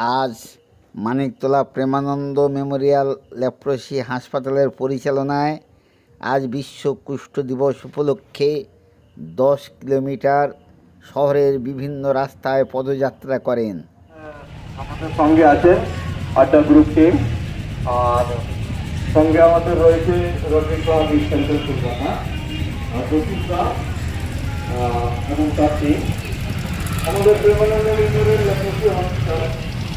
আজ Maniktala Premananda memorial leprosy হাসপাতালের পরিচালনায় আজ বিশ্ব কুষ্ঠ দিবস উপলক্ষে দশ কিলোমিটার শহরের বিভিন্ন রাস্তায় পদযাত্রা করেন। আমাদের সঙ্গে আছে আড্ডা গ্রুপ টিম, আর সঙ্গে আমাদের রয়েছে রবি সেন্টার কলকাতা জ্যোতিষা এবং তার টিম আমাদের প্রেমানন্দ মিশনের লেখকী হসপিটাল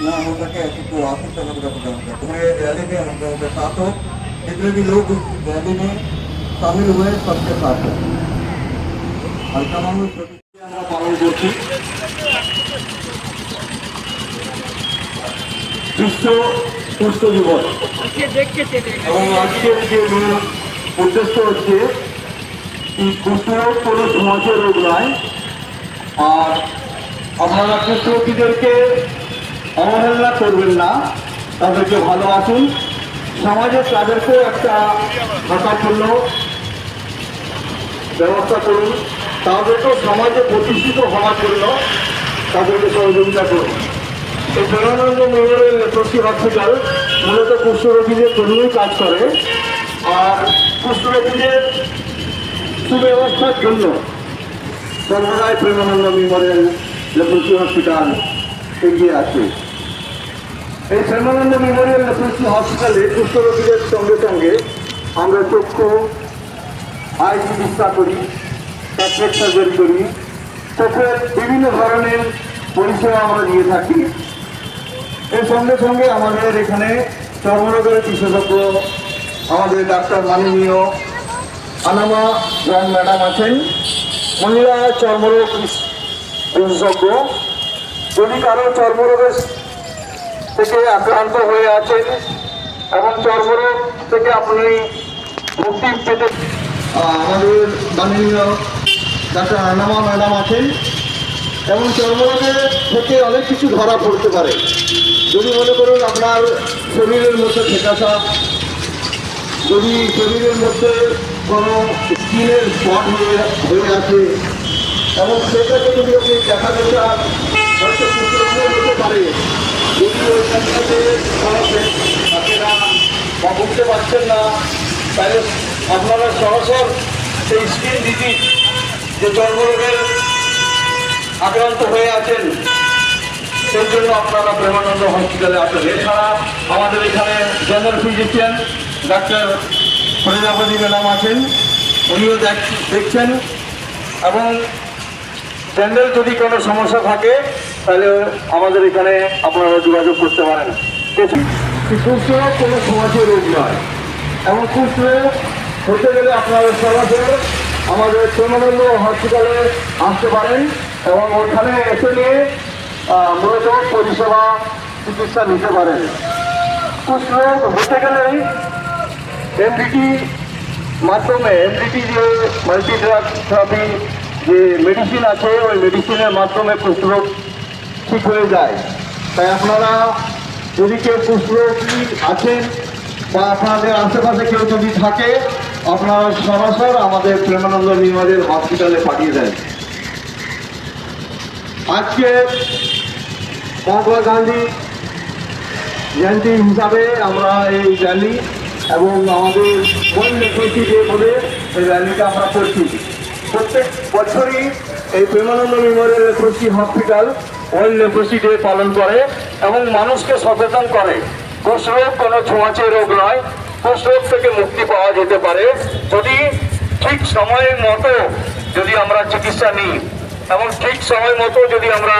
ना हो सके ऐसी कोई आर्थिक समग्र प्रदान कर पूरे रैली में हम लोगों के साथ हो जितने भी लोग इस रैली में शामिल हुए सबके साथ हो হালকা মানুষ আমরা পালন করছি বিশ্ব কুষ্ঠ দিবস এবং আজকের যে মূল উদ্দেশ্য হচ্ছে এই কুষ্ঠ রোগ কোনো সমাজের রোগ নয় আর আপনারা কুষ্ঠরোগীদেরকে অবহেলনা করবেন না, তাদেরকে ভালো ভালোবাসুন সমাজে তাদেরকেও একটা থাকার জন্য ব্যবস্থা করুন। তাদেরকেও সমাজে প্রতিষ্ঠিত হওয়ার জন্য তাদেরকে সহযোগিতা করুন। এই প্রেমানন্দ মেমোরিয়াল লেপ্রসি হসপিটাল মূলত কুষ্ঠরোগীদের জন্যই কাজ করে। আর কুষ্ঠরোগীদের সুব্যবস্থার জন্য সর্বদাই প্রেমানন্দ মেমোরিয়াল লেপ্রসি হসপিটাল এগিয়ে আছে এই প্রেমানন্দ মেমোরিয়াল লেপ্রসি হসপিটালে কুষ্ঠরোগীদের সঙ্গে সঙ্গে আমরা চক্ষু আই চিকিৎসা করি প্যাকেট সার্জারি করি। চোখের বিভিন্ন ধরনের পরিষেবা আমরা দিয়ে থাকি। এর সঙ্গে সঙ্গে আমাদের এখানে চর্মরোগের বিশেষজ্ঞ, আমাদের ডাক্তার মাননীয় আনামা জয়ন ম্যাডাম আছেন। মহিলা চর্মরোগ বিশেষজ্ঞ। যদি কারও চর্মরোগের থেকে আক্রান্ত হয়ে আছেন এবং চর্মরোগ থেকে আপনি মুক্তি পেতে আমাদের মাননীয় ডাক্তার আনামা ম্যাডাম আছেন এবং চর্মরোগের থেকে অনেক কিছু ধরা পড়তে পারে। যদি মনে করুন আপনার শরীরের মধ্যে ঠেকাসা যদি শরীরের মধ্যে কোনো স্কিনের স্পট হয়ে হয়ে আছে, এবং সেটাকে যদি আপনি দেখা চান হয়তো পারে যদি ওইখান থেকে না বা বুঝতে পারছেন না তাহলে আপনারা সরাসর সেই স্কিন ডিজিজ যে চর্মরোগের আক্রান্ত হয়ে আছেন সেই জন্য আপনারা প্রেমানন্দ হসপিটালে আসেন এছাড়া আমাদের এখানে general physician doctor Prajapati madam আছেন উনিও দেখ- দেখছেন এবং জেনারেল যদি কোনো সমস্যা থাকে তাহলে আমাদের এখানে আপনারা যোগাযোগ করতে পারেন। কুষ্ঠ কোনো সমাজের রোগ নয়। এবং কুষ্ঠ হতে গেলে আপনারা সরাসরি আমাদের প্রেমানন্দ হসপিটালে আসতে পারেন এবং ওখানে এসে নিয়ে মূলত পরিষেবা চিকিৎসা নিতে পারেন। কুষ্ঠ হতে গেলেই এমডিটি মাধ্যমে, এমডিটি যে মাল্টি ড্রাগ থেরাপি যে মেডিসিন আছে, ওই মেডিসিনের মাধ্যমে কুষ্ঠরোগ ঠিক হয়ে যায়। তাই আপনারা যদি কেউ কুষ্ঠরোগী আছেন বা আপনাদের আশেপাশে কেউ যদি থাকে, আপনারা সরাসর আমাদের প্রেমানন্দ মেমোরিয়াল হসপিটালে পাঠিয়ে দেন। আজকে মহাত্মা গান্ধী জয়ন্তী হিসাবে আমরা এই র্যালি এবং আমাদের ডে বলে এই র্যালিটা আমরা করছি। প্রত্যেক বছরই এই Premananda memorial leprosy hospital world leprosy day পালন করে এবং মানুষকে সচেতন করে। কুষ্ঠরোগ কোনো ছোঁয়াচে রোগ নয়। কুষ্ঠরোগ থেকে মুক্তি পাওয়া যেতে পারে। যদি ঠিক সময়ের মতো যদি আমরা চিকিৎসা নিই এবং ঠিক সময় মতো যদি আমরা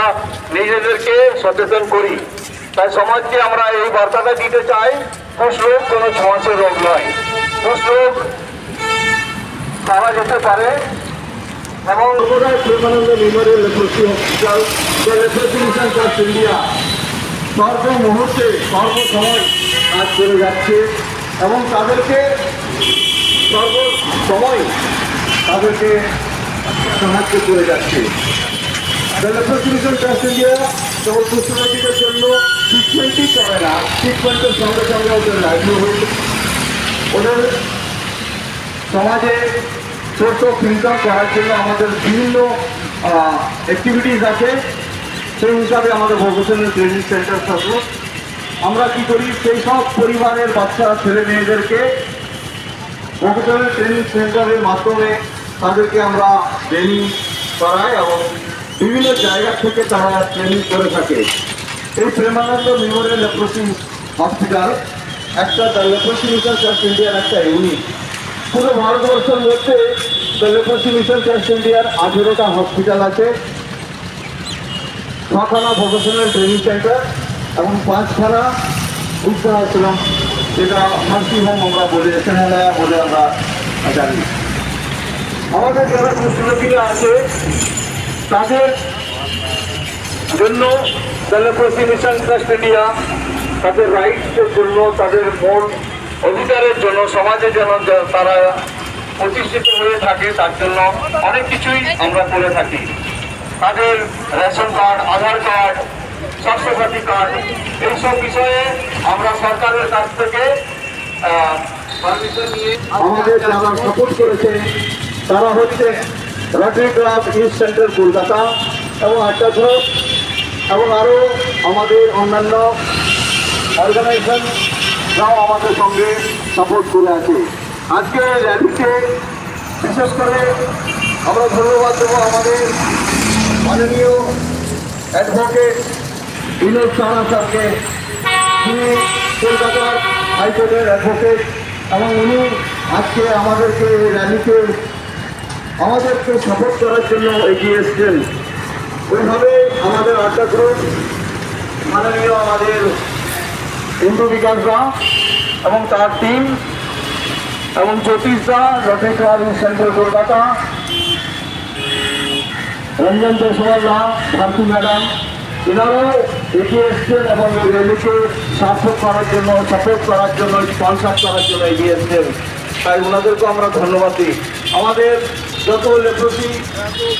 নিজেদেরকে সচেতন করি, তাই সমাজকে আমরা এই বার্তাটা দিতে চাই কুষ্ঠরোগ কোনো ছোঁয়াচে রোগ নয়। কুষ্ঠরোগ পাওয়া যেতে পারে এবং Premananda memorial hospital leprosy mission trust India সর্ব মুহূর্তে সর্ব সময় কাজ করে যাচ্ছে এবং তাদেরকে সর্ব সময় তাদেরকে সাহায্য করে যাচ্ছে ডেভেলপমেন্ট ট্রাস্ট ইন্ডিয়া কেবল কুষ্ঠরোগীদের জন্য ট্রিটমেন্টই করে না ট্রিটমেন্টের সঙ্গে সঙ্গে ওদের লাইভলিহুড ওদের সমাজে ছোট ইনকাম করার জন্য আমাদের বিভিন্ন অ্যাক্টিভিটিস আছে। সেই হিসাবে আমাদের ভোকেশনাল ট্রেনিং সেন্টার থাকল। আমরা কি করি, সেই সব পরিবারের বাচ্চা, ছেলে মেয়েদেরকে ভোকেশনাল ট্রেনিং সেন্টারের মাধ্যমে তাদেরকে আমরা ট্রেনিং করাই এবং বিভিন্ন জায়গা থেকে তারা ট্রেনিং করে থাকে। এই প্রেমানন্দ মেমোরিয়াল লেপ্রোসি হসপিটাল একটা দ্য লেপ্রোসি মিশন ট্রাস্ট ইন্ডিয়ার একটা ইউনিট পুরো ভারতবর্ষের মধ্যে দ্য লেপ্রোসি মিশন ট্রাস্ট ইন্ডিয়ার আঠেরোটা হসপিটাল আছে। ছখানা ভোকেশনাল ট্রেনিং সেন্টার এবং পাঁচখানা বৃদ্ধাশ্রম যেটা নার্সিং হোম আমরা বলি স্নেহালয়া বলে আমরা জানি। আমাদের যারা মুসলিমরা আছে, তাদের জন্য সেলিব্রেসি মিশন ট্রাস্ট ইন্ডিয়া তাদের রাইটসের জন্য, তাদের মন অধিকারের জন্য সমাজে যেন যা- তারা প্রতিষ্ঠিত হয়ে থাকে, তার জন্য অনেক কিছুই আমরা করে থাকি। তাদের ration card, Aadhaar card Swasthya Sathi card, এইসব বিষয়ে আমরা সরকারের কাছ থেকে আমাদের যারা সাপোর্ট করেছে, তারা হচ্ছে Rotary club, east centre Kolkata এবং আটটা গ্রুপ এবং আরও আমাদের অন্যান্য অর্গানাইজেশনরাও আমাদের সঙ্গে সাপোর্ট করে আছে। আজকে র্যালিতে বিশেষ করে আমরা ধন্যবাদ দেবো আমাদের মাননীয় অ্যাডভোকেট বিনোদ সাহা স্যারকে তিনি কলকাতার হাইকোর্টের অ্যাডভোকেট এবং উনি আজকে আমাদেরকে র্যালিতে আমাদেরকে সাপোর্ট করার জন্য এগিয়ে এসছেন। ওইভাবে আমাদের আড্ডা গ্রুপ মাননীয় আমাদের হিন্দু বিকাশ দা এবং তার টিম এবং জ্যোতিষ দা রটেট সেন্ট্রাল কলকাতা। রঞ্জন জয়সওয়াল দা ভারতী ম্যাডাম, এনারাও এগিয়ে এসছেন এবং এই র্যালিকে সার্থক করার জন্য সাপোর্ট করার জন্য স্পন্সার করার জন্য এগিয়ে এসছেন। তাই ওনাদেরকেও আমরা ধন্যবাদ দিই। আমাদের যত লেপ্রসি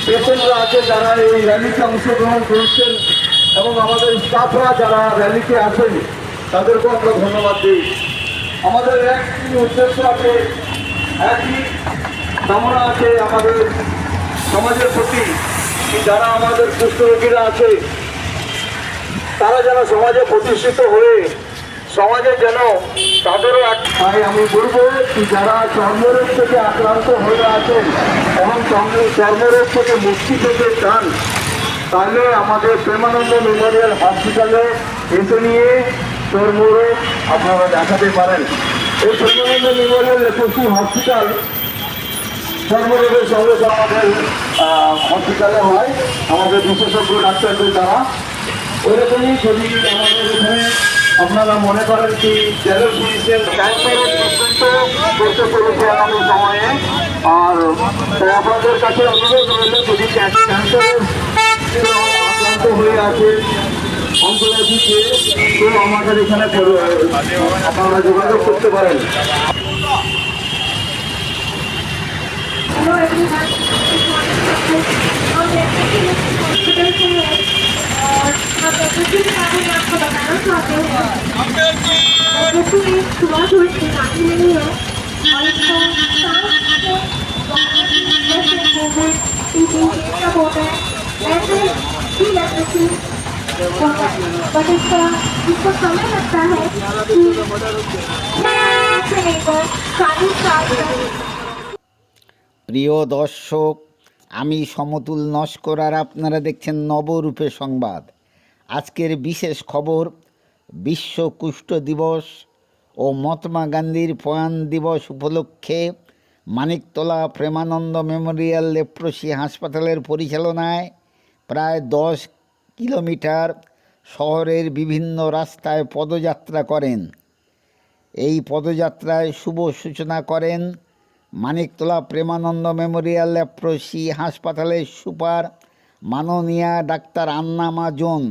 পেশেন্টরা আছে যারা এই র্যালিতে অংশগ্রহণ করছেন এবং আমাদের স্টাফরা যারা র্যালিতে আছেন, তাদেরকেও আমরা ধন্যবাদ দিই। আমাদের একটি উদ্দেশ্য আছে একই কামনা আছে আমাদের সমাজের প্রতি। যারা আমাদের কুষ্ঠরোগীরা আছে, তারা যেন সমাজে প্রতিষ্ঠিত হয়ে, সমাজে যেন তাদেরও তাই আমি বলব যারা চর্মরোগ থেকে আক্রান্ত হয়ে আছেন এবং চর্ম- চর্মরোগ থেকে মুক্তি পেতে চান, তাহলে আমাদের প্রেমানন্দ মেমোরিয়াল হসপিটালে এসে নিয়ে চর্মরোগ আপনারা দেখাতে পারেন। এই প্রেমানন্দ মেমোরিয়াল লেপ্রসি হসপিটাল চর্মরোগের সঙ্গে আমাদের হসপিটালে হয়। আমাদের বিশেষজ্ঞ ডাক্তারদের দ্বারা। ওইরকমই যদি আমাদের এখানে আপনারা মনে করেন কি জেলার পুলিশের করতে চলেছে আগামী সময়ে আর আপনাদের কাছে অনুরোধ রইল, যদি আক্রান্ত হয়ে আছে অঙ্কোলজিতে তো আমাদের এখানে আপনারা যোগাযোগ করতে পারেন। Hello everyone. और हॉस्पिटल से है और आप एड्रेस के बारे में आपको बताना चाहते हैं थोड़ी निकाली नहीं है और इसको जैसे होता है है बट इसका इसको समय लगता है कि से लेकर चालीस साल तक প্রিয় দর্শক, আমি সমতুল নস্কর আর আপনারা দেখছেন নবরূপে সংবাদ। আজকের বিশেষ খবর, বিশ্ব কুষ্ঠ দিবস ও মহাত্মা গান্ধীর প্রয়াণ দিবস উপলক্ষে মানিকতলা প্রেমানন্দ মেমোরিয়াল লেপ্রসি হাসপাতালের পরিচালনায় প্রায় দশ কিলোমিটার শহরের বিভিন্ন রাস্তায় পদযাত্রা করেন। এই পদযাত্রায় শুভ সূচনা করেন মানিকতলা প্রেমানন্দ মেমোরিয়াল লেপ্রসি হাসপাতালের সুপার মাননীয়া ডাক্তার আন্না মাজন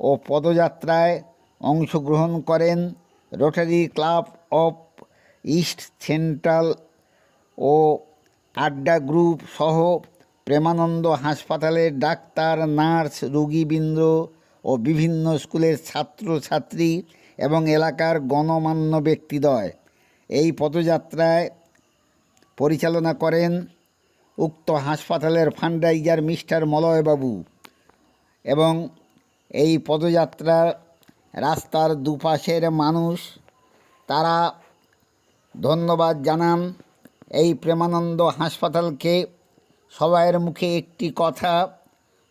ও পদযাত্রায় অংশগ্রহণ করেন Rotary club of east central ও আড্ডা গ্রুপ সহ প্রেমানন্দ হাসপাতালের ডাক্তার, নার্স, রোগীবৃন্দ ও বিভিন্ন স্কুলের ছাত্রছাত্রী এবং এলাকার গণমান্য ব্যক্তিদ্বয়। এই পদযাত্রায় পরিচালনা করেন উক্ত হাসপাতালের ফান্ডরাইজার মিস্টার মলয়বাবু এবং এই পদযাত্রার রাস্তার দুপাশের মানুষ। তারা ধন্যবাদ জানান এই প্রেমানন্দ হাসপাতালকে। সবাইয়ের মুখে একটি কথা,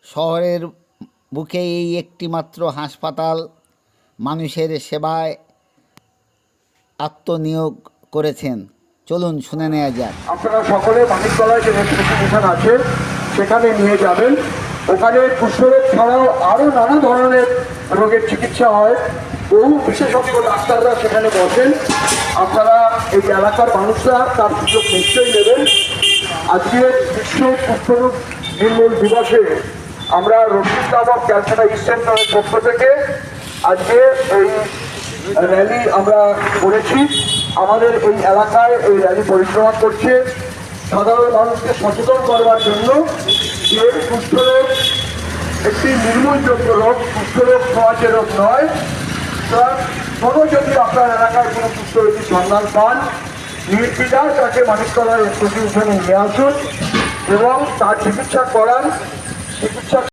শহরের বুকে এই একটিমাত্র হাসপাতাল মানুষের সেবায় আত্মনিয়োগ করেছেন। চলুন শুনে নেওয়া যাক। আপনারা সকলে মানিকতলায় যে রেস্ট্রিকশন আছে, সেখানে নিয়ে যাবেন। ওখানে কুষ্ঠরোগ ছাড়াও আরও নানা ধরনের রোগের চিকিৎসা হয়। বহু বিশেষজ্ঞ ডাক্তাররা সেখানে বসেন। আপনারা এই এলাকার মানুষরা তার সুযোগ নিশ্চয়ই নেবেন। আজকে বিশ্ব কুষ্ঠরোগ নির্মূল দিবসে আমরা রশিদ অফ ক্যালকাটা ইস্ট পক্ষ থেকে আজকে এই র্যালি আমরা করেছি। আমাদের এই এলাকায় এই র্যালি পরিচালনা করছে সাধারণ মানুষকে সচেতন করবার জন্য যে কুষ্ঠরোগ একটি নির্মূলযোগ্য রোগ কুষ্ঠরোগ সমাজের রোগ নয় সুতরাং কোনো যদি আপনার এলাকায় কোনো কুষ্ঠরোগী সন্ধান পান নির্বিধায় তাকে মানিকতলার ইনস্টিটিউশনে নিয়ে আসুন এবং তার চিকিৎসা করান। চিকিৎসা